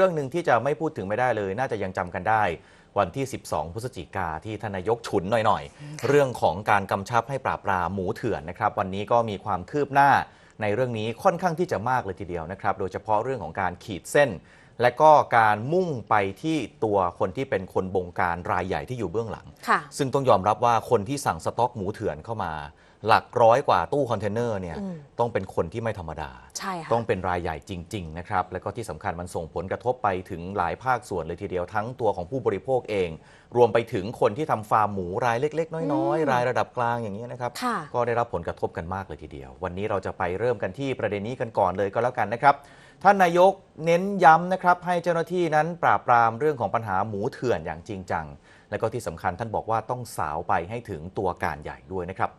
เรื่องหนึ่งที่จะไม่พูดถึงไม่ได้เลย น่าจะยังจำกันได้ วันที่ 12 พฤศจิกาที่ทานนายกฉุนหน่อยๆ เรื่องของการกำชับให้ปราบปรามหมูเถื่อนนะครับ วันนี้ก็มีความคืบหน้าในเรื่องนี้ค่อนข้างที่จะมากเลยทีเดียวนะครับ โดยเฉพาะเรื่องของการขีดเส้น และก็การมุ่งไปที่ตัวคนที่เป็นคนบงการรายใหญ่ที่อยู่เบื้องหลังค่ะซึ่งต้องยอมรับว่าคนที่สั่งสต็อกหมูเถื่อนเข้ามา หลักร้อยกว่าตู้คอนเทนเนอร์เนี่ยอืมต้องเป็นคนที่ไม่ธรรมดาใช่ค่ะต้องเป็นรายใหญ่จริง ๆ นะครับ แล้วก็ที่สำคัญมันส่งผลกระทบไปถึงหลายภาคส่วนเลยทีเดียวทั้งตัวของผู้บริโภคเอง รวมไปถึงคนที่ทำฟาร์มหมูรายเล็ก ๆ น้อยอืมๆรายระดับกลางอย่างนี้ยนะครับค่ะก็ได้รับผลกระทบกันมากเลยทีเดียว วันนี้เราจะไปเริ่มกันที่ประเด็นนี้กันก่อนเลยก็แล้วกันนะครับ ท่านนายกเน้นย้ำนะครับให้เจ้าหน้าที่นั้นปราบปรามเรื่องของปัญหาหมูเถื่อนอย่างจริงจัง และก็ที่สำคัญท่านบอกว่าต้องสาวไปให้ถึงตัวการใหญ่ด้วยนะครับ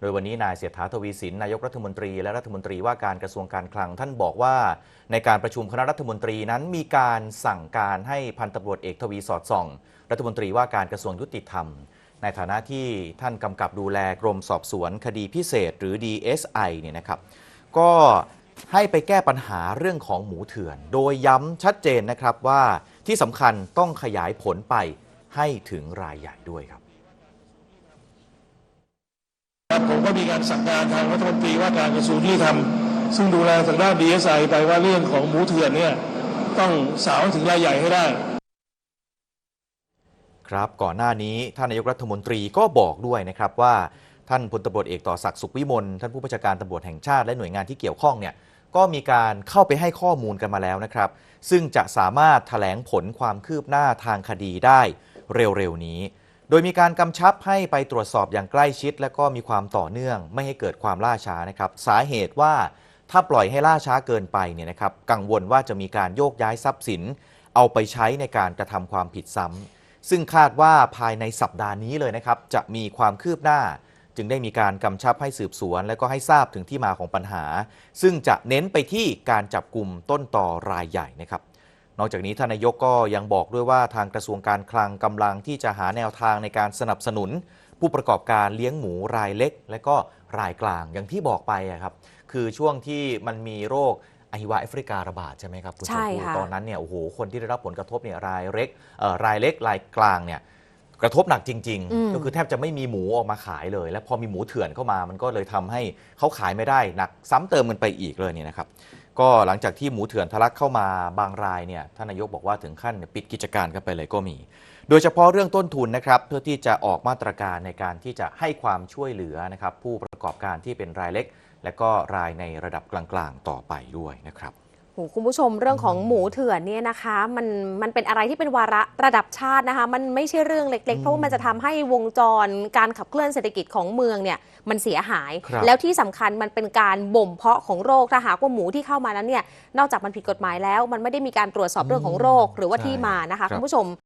โดยวันนี้นายเสียฐาทวีสินนายกรัฐมนตรีและรัฐมนตรีว่าการกระทรวงการคลัง ท่านบอกว่า ในการประชุมคณะรัฐมนตรีนั้นมีการสั่งการให้พันตำรวจเอกทวีสอดส่อง รัฐมนตรีว่าการกระทรวงยุติธรรม ในฐานะที่ท่านกำกับดูแลกรมสอบสวนคดีพิเศษ หรือ DSI เนี่ยนะครับ ก็ ให้ไปแก้ปัญหาเรื่องของหมูเถื่อน โดยย้ำชัดเจนนะครับว่าที่สำคัญต้องขยายผลไปให้ถึงรายใหญ่ด้วยครับครับผมก็มีการสั่งการทางรัฐมนตรีว่าการกระทรวงยุติธรรมซึ่งดูแลทางด้าน DSI ไปว่าเรื่องของหมูเถื่อนเนี่ยต้องสาวถึงรายใหญ่ให้ได้ ครับก่อนหน้านี้ท่านนายกรัฐมนตรีก็บอกด้วยนะครับว่า ท่านพลตำรวจเอกต่อศักดิ์สุขวิมลท่านผู้บัญชาการตำรวจแห่งชาติและหน่วยงานที่เกี่ยวข้องเนี่ยก็มีการเข้าไปให้ข้อมูลกันมาแล้วนะครับ ซึ่งจะสามารถแถลงผลความคืบหน้าทางคดีได้เร็วๆนี้ โดยมีการกำชับให้ไปตรวจสอบอย่างใกล้ชิด และก็มีความต่อเนื่องไม่ให้เกิดความล่าช้านะครับ สาเหตุว่าถ้าปล่อยให้ล่าช้าเกินไปเนี่ยนะครับ กังวลว่าจะมีการโยกย้ายทรัพย์สิน เอาไปใช้ในการกระทำความผิดซ้ำซึ่งคาดว่าภายในสัปดาห์นี้เลยนะครับ จะมีความคืบหน้า จึงได้มีการกำชับให้สืบสวน และก็ให้ทราบถึงที่มาของปัญหา ซึ่งจะเน้นไปที่การจับกลุ่มต้นต่อรายใหญ่นะครับ นอกจากนี้ท่านนายกก็ยังบอกด้วยว่าทางกระทรวงการคลังกำลังที่จะหาแนวทางในการสนับสนุน ผู้ประกอบการเลี้ยงหมูรายเล็ก และก็รายกลางอย่างที่บอกไปอะครับคือช่วงที่มันมีโรคอหิวาแอฟริการะบาดใช่ไหมครับคุณชใช่มพู่ค่ะตอนนั้นเนี่ยโอ้โหคนที่ได้รับผลกระทบเนี่ยรายเล็กเอ่อรายเล็กรายกลางเนี่ย กระทบหนักจริง อืม ๆ ก็คือแทบจะไม่มีหมูออกมาขายเลย และพอมีหมูเถื่อนเข้ามา มันก็เลยทำให้เขาขายไม่ได้หนักซ้ำเติมกันไปอีกเลยเนี่ยนะครับ ก็หลังจากที่หมูเถื่อนทะลักเข้ามาบางรายเนี่ยท่านนายกบอกว่าถึงขั้นปิดกิจการกันไปเลยก็มี โดยเฉพาะเรื่องต้นทุนนะครับเพื่อที่จะออกมาตรการในการที่จะให้ความช่วยเหลือนะครับผู้ประกอบการที่เป็นรายเล็ก และก็รายในระดับกลางๆ ต่อไปด้วยนะครับโห คุณผู้ชมเรื่องของหมูเถื่อนเนี่ยนะคะมันมันเป็นอะไรที่เป็นวาระระดับชาตินะคะ มันไม่ใช่เรื่องเล็ก ๆ เพราะว่ามันจะทำให้วงจรการขับเคลื่อนเศรษฐกิจของเมืองเนี่ยมันเสียหายครับแล้วที่สำคัญมันเป็นการบ่มเพาะของโรคถ้าหากว่าหมูที่เข้ามานั้นเนี่ยนอกจากมันผิดกฎหมายแล้ว มันไม่ได้มีการตรวจสอบเรื่องของโรคหรือว่าใช่ที่มานะคะครับคุณผู้ชม